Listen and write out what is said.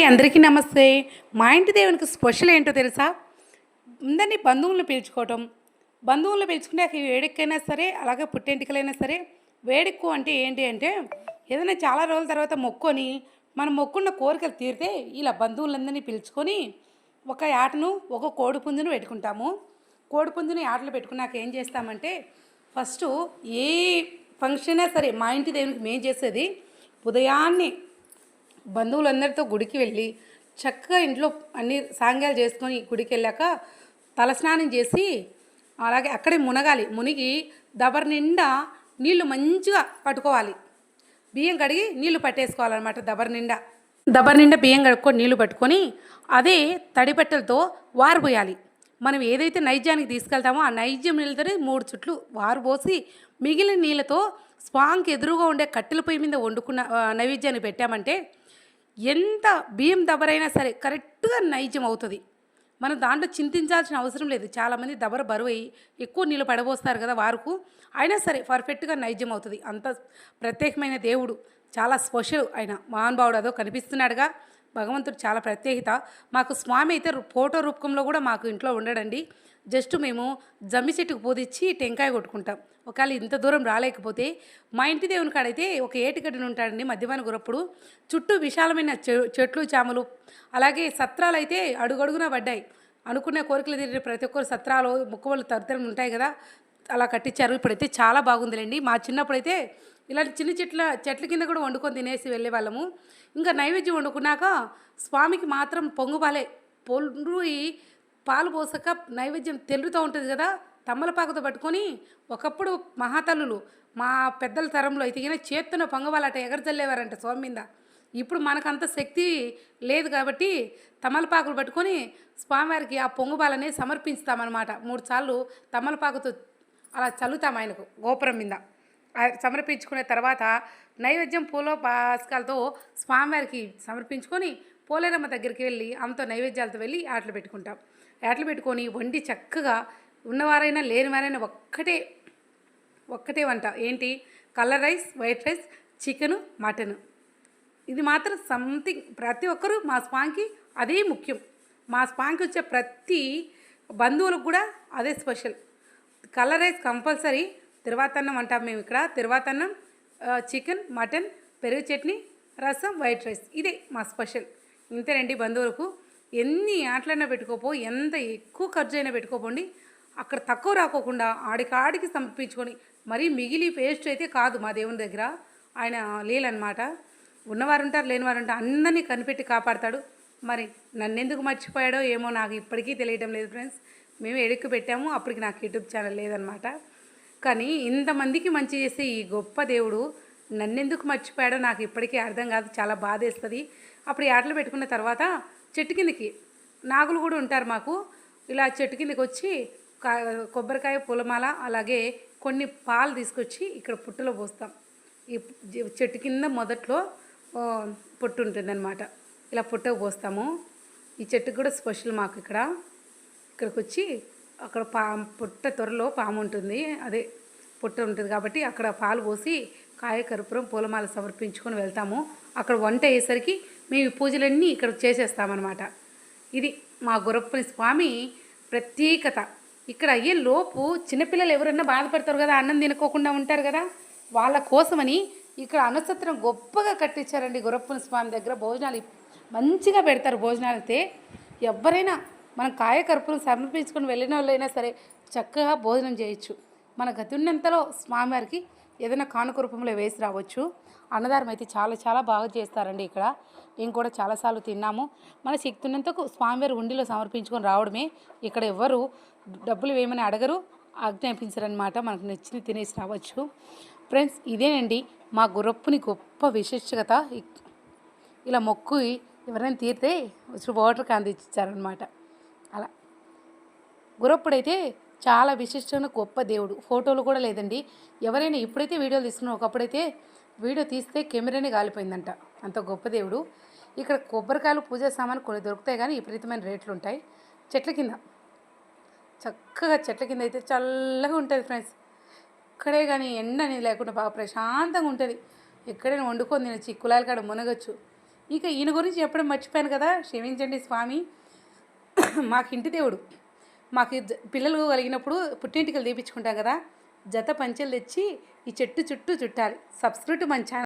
అందరికీ నమస్తే. మా ఇంటి దేవునికి స్పెషల్ ఏంటో తెలుసా? అందరినీ బంధువులను పిలుచుకోవటం. బంధువులను పిలుచుకునే వేడెక్కైనా సరే అలాగే పుట్టెంటికలైనా సరే వేడెక్కు అంటే ఏంటి అంటే ఏదైనా చాలా రోజుల తర్వాత మొక్కుని మనం మొక్కున్న కోరికలు తీరితే ఇలా బంధువులందరినీ పిలుచుకొని ఒక ఆటను ఒక కోడి పుంజును పెట్టుకుంటాము. కోడి పుంజుని ఆటలు పెట్టుకున్నాక ఏం చేస్తామంటే ఫస్ట్ ఏ ఫంక్షన్ అయినా సరే మా ఇంటి దేవునికి మేము చేసేది ఉదయాన్నే బంధువులందరితో గుడికి వెళ్ళి చక్కగా ఇంట్లో అన్ని సాంగ్యాలు చేసుకొని గుడికి వెళ్ళాక తలస్నానం చేసి అలాగే అక్కడే మునగాలి. మునిగి దబర్ నిండా నీళ్ళు మంచిగా పట్టుకోవాలి. బియ్యం కడిగి నీళ్ళు పట్టేసుకోవాలన్నమాట దబర్ నిండా. దబర్ నిండా బియ్యం కడుక్కొని నీళ్ళు పట్టుకొని అదే తడిబట్టలతో వారు పోయాలి మనం ఏదైతే నైజ్యానికి తీసుకెళ్తామో ఆ నైజ్యం నీళ్ళతోనే మూడు చుట్లు వారు పోసి మిగిలిన నీళ్ళతో స్వాంగ్కి ఎదురుగా ఉండే కట్టెల పొయ్యి మీద వండుకున్న నైవేద్యాన్ని పెట్టామంటే ఎంత బియ్యం దబరైనా సరే కరెక్ట్గా నైజ్యం అవుతుంది. మనం దాంట్లో చింతించాల్సిన అవసరం లేదు. చాలామంది దబర బరువు అయ్యి ఎక్కువ నీళ్ళు పడబోస్తారు కదా వారుకు. అయినా సరే పర్ఫెక్ట్గా నైజ్యం అవుతుంది. అంత ప్రత్యేకమైన దేవుడు చాలా స్పెషల్ ఆయన. మహానుభావుడు అదో కనిపిస్తున్నాడుగా. భగవంతుడు చాలా ప్రత్యేకత మాకు స్వామి అయితే ఫోటో రూపంలో కూడా మాకు ఇంట్లో ఉండడండి. జస్ట్ మేము జమ్మి చెట్టుకు పూదిచ్చి టెంకాయ కొట్టుకుంటాం. ఒకవేళ ఇంత దూరం రాలేకపోతే మా ఇంటి దేవుని కాడైతే ఒక ఏటిగడ్డను ఉంటాడండి మధ్యమాన గురప్పుడు. చుట్టూ విశాలమైన చె- చెట్లు చామలు అలాగే సత్రాలు అయితే అడుగడుగునా పడ్డాయి. అనుకున్న కోరికలు తిరిగిన ప్రతి ఒక్కరు సత్రాలు ముక్కవలు తదితరం ఉంటాయి కదా అలా కట్టించారు. ఇప్పుడైతే చాలా బాగుందిలేండి. మా చిన్నప్పుడైతే ఇలాంటి చిన్న చెట్ల చెట్ల కింద కూడా వండుకొని తినేసి వెళ్ళే వాళ్ళము. ఇంకా నైవేద్యం వండుకున్నాక స్వామికి మాత్రం పొంగుపాలే పొండ్రుయి పాలు పోసాక నైవేద్యం తెల్లుతూ ఉంటుంది కదా తమ్మలపాకుతో పట్టుకొని ఒకప్పుడు మహాతల్లులు మా పెద్దల తరంలో అయితే గిన చేత్తున పొంగవాలట ఎగరజల్లేవారంట స్వామి మీద. ఇప్పుడు మనకంత శక్తి లేదు కాబట్టి తమలపాకులు పట్టుకొని స్వామివారికి ఆ పొంగుబాలని సమర్పిస్తామన్నమాట మూడు సార్లు తమలపాకుతో అలా చల్లుతాం ఆయనకు గోపురం మీద. సమర్పించుకునే తర్వాత నైవేద్యం పూల పాసకాలతో స్వామివారికి సమర్పించుకొని పోలేరమ్మ దగ్గరికి వెళ్ళి ఆమెతో నైవేద్యాలతో వెళ్ళి ఆటలు పెట్టుకుంటాం. ఆటలు పెట్టుకొని వండి చక్కగా ఉన్నవారైనా లేనివారైనా ఒక్కటే ఒక్కటే వంట. ఏంటి? Colour rice white rice chicken mutton. ఇది మాత్రం సంథింగ్. ప్రతి ఒక్కరూ మా స్పాంకి అదే ముఖ్యం. మా స్పాంకి వచ్చే ప్రతి బంధువులకు కూడా అదే స్పెషల్. కలర్ రైస్ కంపల్సరీ తిరువాతన్నం అంటాం మేము ఇక్కడ. తిరువాతన్నం చికెన్ మటన్ పెరుగు చట్నీ రసం వైట్ రైస్. ఇదే మా స్పెషల్. ఇంతేనండి బంధువులకు. ఎన్ని ఆటలైనా పెట్టుకోపో ఎంత ఎక్కువ ఖర్చు అయినా పెట్టుకోపోండి. అక్కడ తక్కువ రాకోకుండా ఆడికాడికి సమర్పించుకొని మరీ మిగిలి పేస్ట్ అయితే కాదు మా దేవుని దగ్గర. ఆయన లేలనమాట ఉన్నవారు ఉంటారు లేనివారు ఉంటారు అందరినీ కనిపెట్టి కాపాడతాడు. మరి నన్నెందుకు మర్చిపోయాడో ఏమో నాకు ఇప్పటికీ తెలియటం లేదు ఫ్రెండ్స్. మేము ఎడుక్కు పెట్టాము అప్పటికి నాకు యూట్యూబ్ ఛానల్ లేదనమాట కానీ ఇంతమందికి మంచి చేసే ఈ గొప్ప దేవుడు నన్నెందుకు మర్చిపోయాడో నాకు ఇప్పటికీ అర్థం కాదు చాలా బాధేస్తుంది. అప్పుడు ఆటలు పెట్టుకున్న తర్వాత చెట్టు కిందకి నాగులు కూడా ఉంటారు మాకు. ఇలా చెట్టు కిందకి వచ్చి కొబ్బరికాయ పూలమాల అలాగే కొన్ని పాలు తీసుకొచ్చి ఇక్కడ పుట్టలో పోస్తాం. ఈ చెట్టు కింద మొదట్లో పొట్టు పుట్టు ఉంటుందన్నమాట. ఇలా పుట్టకు పోస్తాము. ఈ చెట్టుకు కూడా స్పెషల్ మాకు ఇక్కడ. ఇక్కడికి వచ్చి అక్కడ పా పుట్ట త్వరలో పాము ఉంటుంది. అదే పుట్ట ఉంటుంది కాబట్టి అక్కడ పాలు పోసి కాయ కర్పూరం పూలమాల సమర్పించుకొని వెళ్తాము. అక్కడ వంట అయ్యేసరికి మేము ఈ పూజలన్నీ ఇక్కడ చేసేస్తామన్నమాట. ఇది మా గురప్పని స్వామి ప్రత్యేకత. ఇక్కడ అయ్యే లోపు చిన్నపిల్లలు ఎవరన్నా బాధపడతారు కదా అన్నం తినుకోకుండా ఉంటారు కదా వాళ్ళ కోసమని ఇక్కడ అనసత్రం గొప్పగా కట్టించారండి గురప్పని స్వామి దగ్గర. భోజనాలు మంచిగా పెడతారు భోజనాలు అయితే. ఎవరైనా మనం కాయ సమర్పించుకొని వెళ్ళిన వాళ్ళైనా సరే చక్కగా భోజనం చేయొచ్చు. మన గతి ఉన్నంతలో స్వామివారికి ఏదైనా కానుక రూపంలో వేసి రావచ్చు. అన్నదానం అయితే చాలా చాలా బాగా చేస్తారండి ఇక్కడ. మేము కూడా చాలాసార్లు తిన్నాము. మన శక్తి ఉన్నంతకు స్వామివారి ఉండిలో సమర్పించుకొని రావడమే. ఇక్కడ ఎవ్వరు డబ్బులు వేయమని అడగరు ఆజ్ఞాపించరనమాట మనకు నచ్చింది తినేసి రావచ్చు. ఫ్రెండ్స్ ఇదేనండి మా గురప్పుని గొప్ప విశిష్టత ఇలా మొక్కు ఎవరైనా తీరితే వచ్చి వాటర్ క్యాన్ గురప్పుడైతే చాలా విశిష్టమైన గొప్ప దేవుడు. ఫోటోలు కూడా లేదండి. ఎవరైనా ఇప్పుడైతే వీడియోలు తీస్తున్నారు ఒకప్పుడైతే వీడియో తీస్తే కెమెరానే కాలిపోయిందంట. అంత గొప్ప దేవుడు. ఇక్కడ కొబ్బరికాయలు పూజ సామాన్ కొన్ని దొరుకుతాయి కానీ విపరీతమైన రేట్లు ఉంటాయి. చెట్ల కింద. చక్కగా చెట్ల కింద అయితే చల్లగా ఉంటుంది ఫ్రెండ్స్. ఇక్కడే కానీ ఎండ అనేది లేకుండా బాగా ప్రశాంతంగా ఉంటుంది. ఎక్కడైనా వండుకొని నేను ఈ కులాల కాడ మునగచ్చు. ఇక ఈయన గురించి చెప్పడం మర్చిపోయాను కదా. క్షమించండి స్వామి. మాకు ఇంటి దేవుడు. మాకు పిల్లలు కలిగినప్పుడు పుట్టింటికలు తీపించుకుంటాం కదా. జత పంచెలు తెచ్చి ఈ చెట్టు చుట్టూ చుట్టాలి. సబ్స్క్రిప్ట్ మన